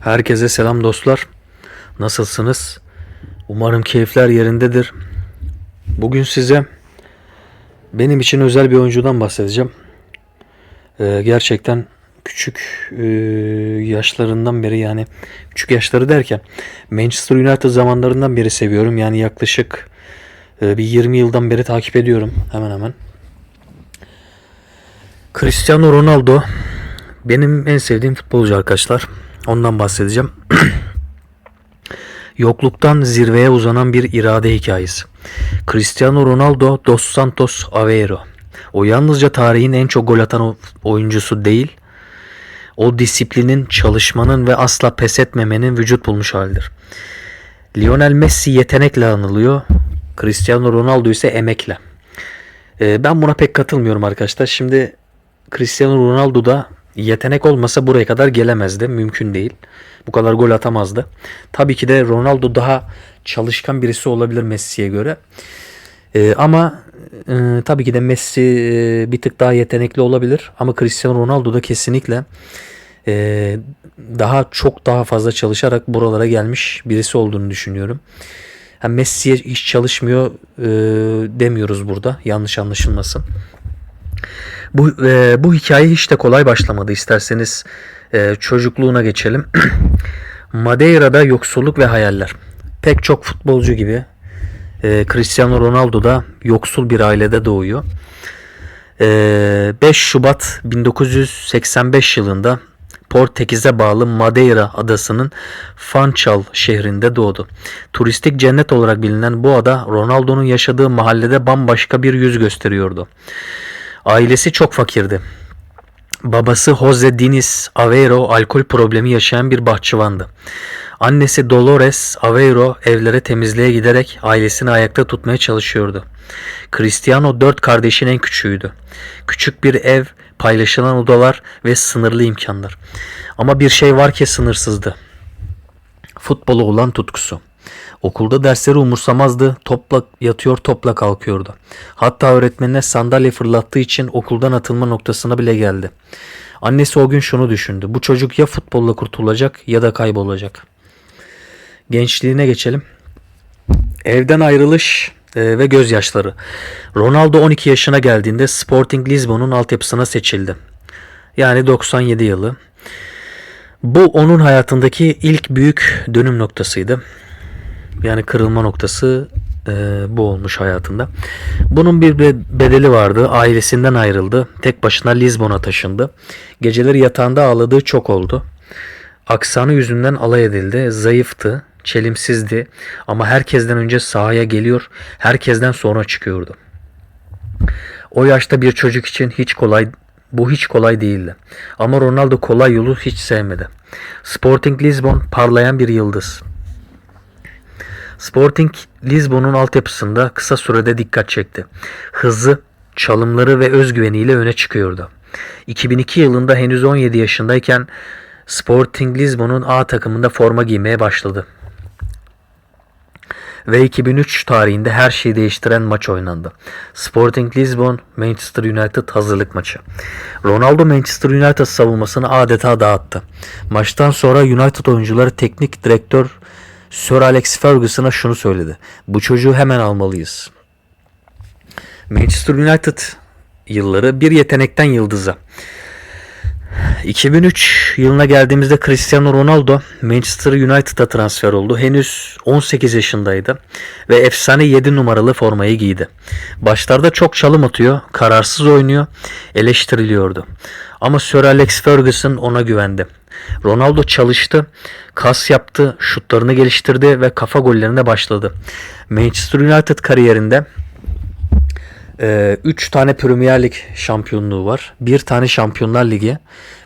Herkese selam dostlar. Nasılsınız? Umarım keyifler yerindedir. Bugün size benim için özel bir oyuncudan bahsedeceğim. Ee, gerçekten küçük e, yaşlarından beri yani küçük yaşları derken Manchester United zamanlarından beri seviyorum. Yani yaklaşık e, bir 20 yıldan beri takip ediyorum hemen hemen. Cristiano Ronaldo benim en sevdiğim futbolcu arkadaşlar. Ondan bahsedeceğim. Yokluktan zirveye uzanan bir irade hikayesi. Cristiano Ronaldo dos Santos Aveiro. O yalnızca tarihin en çok gol atan oyuncusu değil, o disiplinin, çalışmanın ve asla pes etmemenin vücut bulmuş halidir. Lionel Messi yetenekle anılıyor, Cristiano Ronaldo ise emekle. Ee, ben buna pek katılmıyorum arkadaşlar. Şimdi Cristiano Ronaldo da yetenek olmasa buraya kadar gelemezdi. Mümkün değil. Bu kadar gol atamazdı. Tabii ki de Ronaldo daha çalışkan birisi olabilir Messi'ye göre. Ee, ama e, tabii ki de Messi e, bir tık daha yetenekli olabilir. Ama Cristiano Ronaldo da kesinlikle e, daha çok daha fazla çalışarak buralara gelmiş birisi olduğunu düşünüyorum. Ha, Messi'ye hiç çalışmıyor e, demiyoruz burada. Yanlış anlaşılmasın. Bu e, bu hikaye hiç de kolay başlamadı. İsterseniz e, çocukluğuna geçelim. Madeira'da yoksulluk ve hayaller. Pek çok futbolcu gibi e, Cristiano Ronaldo da yoksul bir ailede doğuyor. E, 5 Şubat 1985 yılında Portekiz'e bağlı Madeira adasının Funchal şehrinde doğdu. Turistik cennet olarak bilinen bu ada Ronaldo'nun yaşadığı mahallede bambaşka bir yüz gösteriyordu. Ailesi çok fakirdi. Babası Jose Diniz Aveiro alkol problemi yaşayan bir bahçıvandı. Annesi Dolores Aveiro evlere temizliğe giderek ailesini ayakta tutmaya çalışıyordu. Cristiano dört kardeşin en küçüğüydü. Küçük bir ev, paylaşılan odalar ve sınırlı imkanlar. Ama bir şey var ki sınırsızdı. Futbola olan tutkusu. Okulda dersleri umursamazdı. Topla yatıyor topla kalkıyordu. Hatta öğretmenine sandalye fırlattığı için okuldan atılma noktasına bile geldi. Annesi o gün şunu düşündü. Bu çocuk ya futbolla kurtulacak ya da kaybolacak. Gençliğine geçelim. Evden ayrılış e, ve gözyaşları. Ronaldo 12 yaşına geldiğinde Sporting Lisbon'un altyapısına seçildi. Yani 97 yılı. Bu onun hayatındaki ilk büyük dönüm noktasıydı. Yani kırılma noktası e, bu olmuş hayatında. Bunun bir be- bedeli vardı. Ailesinden ayrıldı. Tek başına Lizbon'a taşındı. Geceleri yatağında ağladığı çok oldu. Aksanı yüzünden alay edildi. Zayıftı, çelimsizdi ama herkesten önce sahaya geliyor, herkesten sonra çıkıyordu. O yaşta bir çocuk için hiç kolay bu hiç kolay değildi. Ama Ronaldo kolay yolu hiç sevmedi. Sporting Lisbon parlayan bir yıldız. Sporting Lisbon'un altyapısında kısa sürede dikkat çekti. Hızı, çalımları ve özgüveniyle öne çıkıyordu. 2002 yılında henüz 17 yaşındayken Sporting Lisbon'un A takımında forma giymeye başladı. Ve 2003 tarihinde her şeyi değiştiren maç oynandı. Sporting Lisbon Manchester United hazırlık maçı. Ronaldo Manchester United savunmasını adeta dağıttı. Maçtan sonra United oyuncuları teknik direktör Sir Alex Ferguson'a şunu söyledi. Bu çocuğu hemen almalıyız. Manchester United yılları bir yetenekten yıldıza. 2003 yılına geldiğimizde Cristiano Ronaldo Manchester United'a transfer oldu. Henüz 18 yaşındaydı ve efsane 7 numaralı formayı giydi. Başlarda çok çalım atıyor, kararsız oynuyor, eleştiriliyordu. Ama Sir Alex Ferguson ona güvendi. Ronaldo çalıştı, kas yaptı, şutlarını geliştirdi ve kafa gollerine başladı. Manchester United kariyerinde 3 tane Premier Lig şampiyonluğu var. Bir tane Şampiyonlar Ligi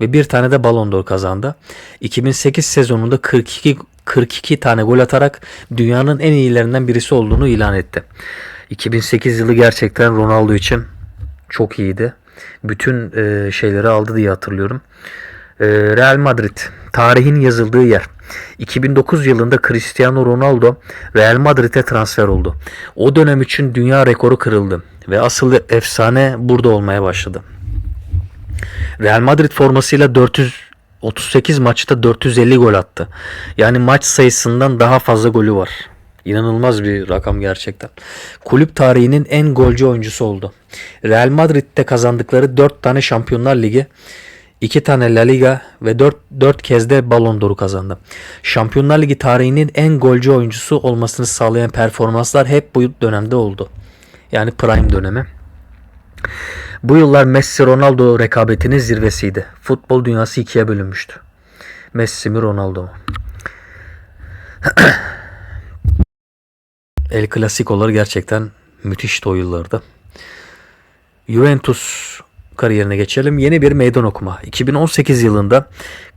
ve bir tane de Ballon d'Or kazandı. 2008 sezonunda 42 42 tane gol atarak dünyanın en iyilerinden birisi olduğunu ilan etti. 2008 yılı gerçekten Ronaldo için çok iyiydi. Bütün e, şeyleri aldı diye hatırlıyorum. E, Real Madrid tarihin yazıldığı yer. 2009 yılında Cristiano Ronaldo Real Madrid'e transfer oldu. O dönem için dünya rekoru kırıldı ve asıl efsane burada olmaya başladı. Real Madrid formasıyla 400 38 maçta 450 gol attı. Yani maç sayısından daha fazla golü var. İnanılmaz bir rakam gerçekten. Kulüp tarihinin en golcü oyuncusu oldu. Real Madrid'de kazandıkları 4 tane Şampiyonlar Ligi, 2 tane La Liga ve 4, 4 kez de Ballon d'Or'u kazandı. Şampiyonlar Ligi tarihinin en golcü oyuncusu olmasını sağlayan performanslar hep bu dönemde oldu. Yani prime dönemi. Bu yıllar Messi-Ronaldo rekabetinin zirvesiydi. Futbol dünyası ikiye bölünmüştü. Messi mi Ronaldo mu? El Clasico'lar gerçekten müthişti o yıllarda. Juventus kariyerine geçelim. Yeni bir meydan okuma. 2018 yılında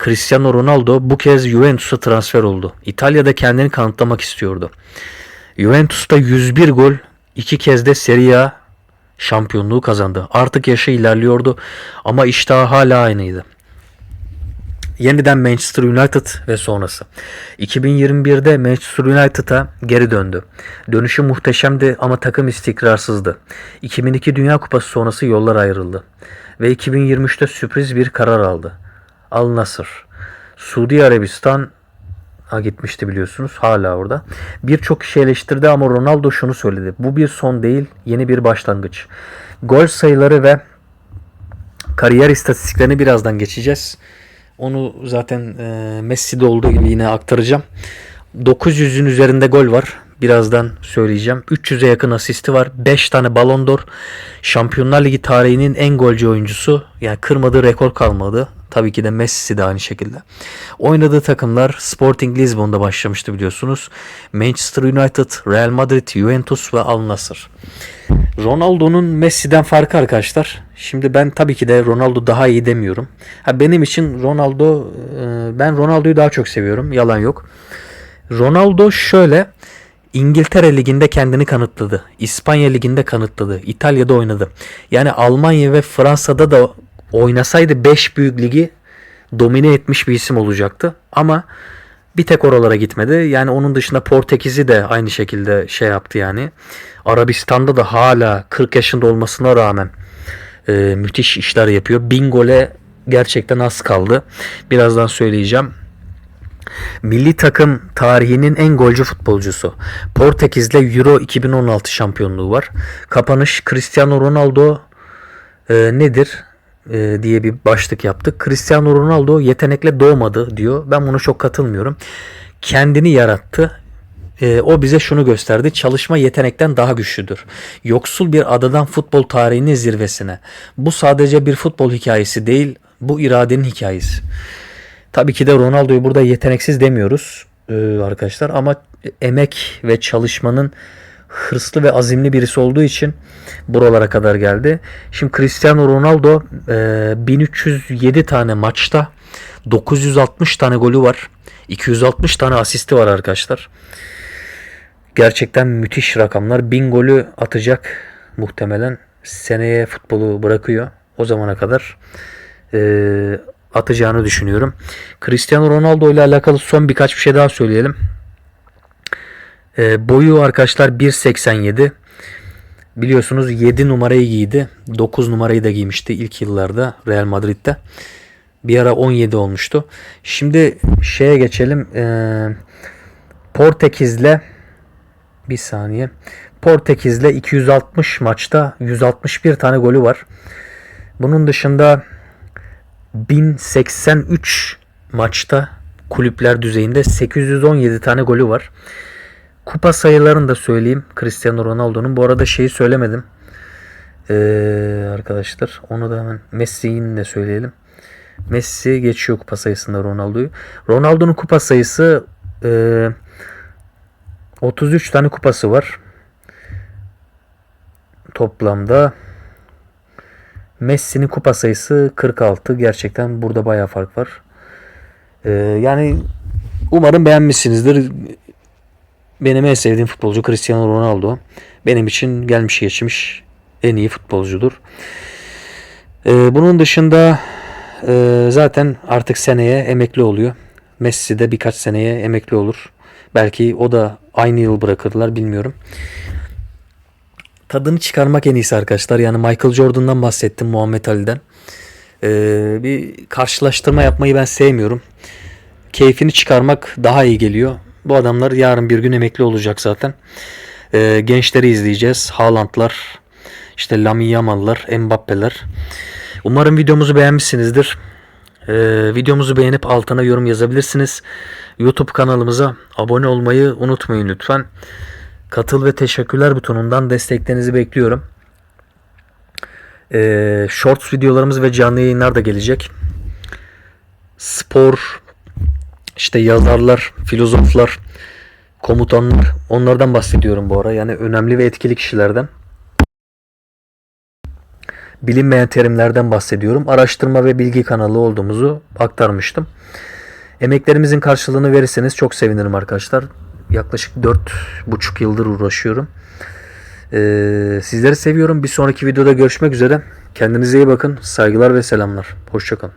Cristiano Ronaldo bu kez Juventus'a transfer oldu. İtalya'da kendini kanıtlamak istiyordu. Juventus'ta 101 gol, iki kez de Serie A şampiyonluğu kazandı. Artık yaşı ilerliyordu ama iştahı hala aynıydı. Yeniden Manchester United ve sonrası. 2021'de Manchester United'a geri döndü. Dönüşü muhteşemdi ama takım istikrarsızdı. 2002 Dünya Kupası sonrası yollar ayrıldı. Ve 2023'te sürpriz bir karar aldı. Al Nasır. Suudi Arabistan ha gitmişti biliyorsunuz. Hala orada. Birçok kişi eleştirdi ama Ronaldo şunu söyledi. Bu bir son değil, yeni bir başlangıç. Gol sayıları ve kariyer istatistiklerini birazdan geçeceğiz. Onu zaten e, Messi'de olduğu gibi yine aktaracağım. 900'ün üzerinde gol var. Birazdan söyleyeceğim. 300'e yakın asisti var. 5 tane Ballon d'Or. Şampiyonlar Ligi tarihinin en golcü oyuncusu. Yani kırmadığı rekor kalmadı. Tabii ki de Messi de aynı şekilde. Oynadığı takımlar Sporting Lisbon'da başlamıştı biliyorsunuz. Manchester United, Real Madrid, Juventus ve Al Nassr. Ronaldo'nun Messi'den farkı arkadaşlar. Şimdi ben tabii ki de Ronaldo daha iyi demiyorum. Ha benim için Ronaldo e, ben Ronaldo'yu daha çok seviyorum. Yalan yok. Ronaldo şöyle İngiltere Ligi'nde kendini kanıtladı. İspanya Ligi'nde kanıtladı. İtalya'da oynadı. Yani Almanya ve Fransa'da da oynasaydı 5 büyük ligi domine etmiş bir isim olacaktı. Ama bir tek oralara gitmedi. Yani onun dışında Portekiz'i de aynı şekilde şey yaptı yani. Arabistan'da da hala 40 yaşında olmasına rağmen e, müthiş işler yapıyor. Bin gole gerçekten az kaldı. Birazdan söyleyeceğim. Milli takım tarihinin en golcü futbolcusu. Portekiz'le Euro 2016 şampiyonluğu var. Kapanış Cristiano Ronaldo e, nedir e, diye bir başlık yaptık. Cristiano Ronaldo yetenekle doğmadı diyor. Ben buna çok katılmıyorum. Kendini yarattı. E, o bize şunu gösterdi. Çalışma yetenekten daha güçlüdür. Yoksul bir adadan futbol tarihinin zirvesine. Bu sadece bir futbol hikayesi değil. Bu iradenin hikayesi. Tabii ki de Ronaldo'yu burada yeteneksiz demiyoruz e, arkadaşlar ama emek ve çalışmanın hırslı ve azimli birisi olduğu için buralara kadar geldi. Şimdi Cristiano Ronaldo e, 1307 tane maçta 960 tane golü var. 260 tane asisti var arkadaşlar. Gerçekten müthiş rakamlar. 1000 golü atacak muhtemelen. Seneye futbolu bırakıyor. O zamana kadar e, atacağını düşünüyorum. Cristiano Ronaldo ile alakalı son birkaç bir şey daha söyleyelim. E, boyu arkadaşlar 1.87. Biliyorsunuz 7 numarayı giydi. 9 numarayı da giymişti ilk yıllarda Real Madrid'de. Bir ara 17 olmuştu. Şimdi şeye geçelim. E, Portekiz'le bir saniye. Portekiz'le 260 maçta 161 tane golü var. Bunun dışında 1083 maçta kulüpler düzeyinde 817 tane golü var. Kupa sayılarını da söyleyeyim Cristiano Ronaldo'nun. Bu arada şeyi söylemedim. Ee, arkadaşlar onu da hemen Messi'nin de söyleyelim. Messi geçiyor kupa sayısında Ronaldo'yu. Ronaldo'nun kupa sayısı e, 33 tane kupası var. Toplamda Messi'nin kupa sayısı 46. Gerçekten burada bayağı fark var. Ee, yani umarım beğenmişsinizdir. Benim en sevdiğim futbolcu Cristiano Ronaldo. Benim için gelmiş geçmiş en iyi futbolcudur. Ee, bunun dışında e, zaten artık seneye emekli oluyor. Messi de birkaç seneye emekli olur. Belki o da aynı yıl bırakırlar bilmiyorum. Tadını çıkarmak en iyisi arkadaşlar. Yani Michael Jordan'dan bahsettim Muhammed Ali'den. Ee, bir karşılaştırma yapmayı ben sevmiyorum. Keyfini çıkarmak daha iyi geliyor. Bu adamlar yarın bir gün emekli olacak zaten. Ee, gençleri izleyeceğiz. Haaland'lar, işte Lamine Yamal'lar, Mbappe'ler. Umarım videomuzu beğenmişsinizdir. Ee, videomuzu beğenip altına yorum yazabilirsiniz. YouTube kanalımıza abone olmayı unutmayın lütfen. Katıl ve teşekkürler butonundan desteklerinizi bekliyorum. Ee, shorts videolarımız ve canlı yayınlar da gelecek. Spor, işte yazarlar, filozoflar, komutanlar onlardan bahsediyorum bu ara. Yani önemli ve etkili kişilerden. Bilinmeyen terimlerden bahsediyorum. Araştırma ve bilgi kanalı olduğumuzu aktarmıştım. Emeklerimizin karşılığını verirseniz çok sevinirim arkadaşlar. Yaklaşık 4,5 yıldır uğraşıyorum. Ee, sizleri seviyorum. Bir sonraki videoda görüşmek üzere. Kendinize iyi bakın. Saygılar ve selamlar. Hoşçakalın.